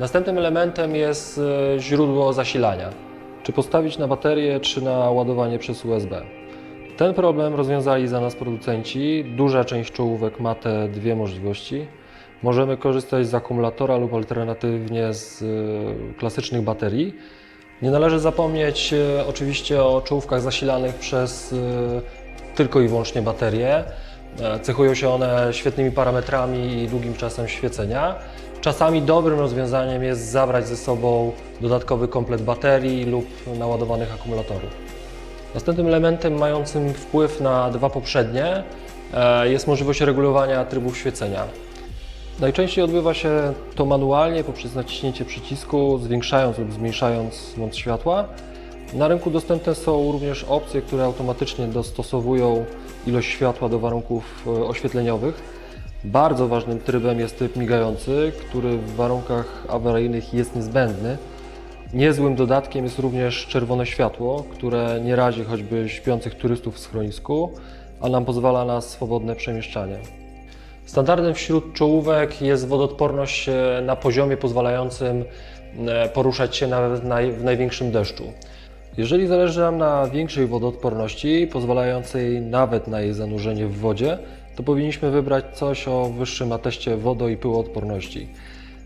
Następnym elementem jest e, źródło zasilania. Czy postawić na baterię, czy na ładowanie przez USB. Ten problem rozwiązali za nas producenci. Duża część czołówek ma te dwie możliwości. Możemy korzystać z akumulatora lub alternatywnie z e, klasycznych baterii. Nie należy zapomnieć e, oczywiście o czołówkach zasilanych przez tylko i wyłącznie baterie. E, Cechują się one świetnymi parametrami i długim czasem świecenia. Czasami dobrym rozwiązaniem jest zabrać ze sobą dodatkowy komplet baterii lub naładowanych akumulatorów. Następnym elementem mającym wpływ na dwa poprzednie e, jest możliwość regulowania trybów świecenia. Najczęściej odbywa się to manualnie poprzez naciśnięcie przycisku, zwiększając lub zmniejszając moc światła. Na rynku dostępne są również opcje, które automatycznie dostosowują ilość światła do warunków e, oświetleniowych. Bardzo ważnym trybem jest tryb migający, który w warunkach awaryjnych jest niezbędny. Niezłym dodatkiem jest również czerwone światło, które nie razi choćby śpiących turystów w schronisku, a nam pozwala na swobodne przemieszczanie. Standardem wśród czołówek jest wodoodporność e, na poziomie pozwalającym e, poruszać się nawet w największym deszczu. Jeżeli zależy nam na większej wodoodporności, pozwalającej nawet na jej zanurzenie w wodzie, to powinniśmy wybrać coś o wyższym ateście wodo- i pyłoodporności.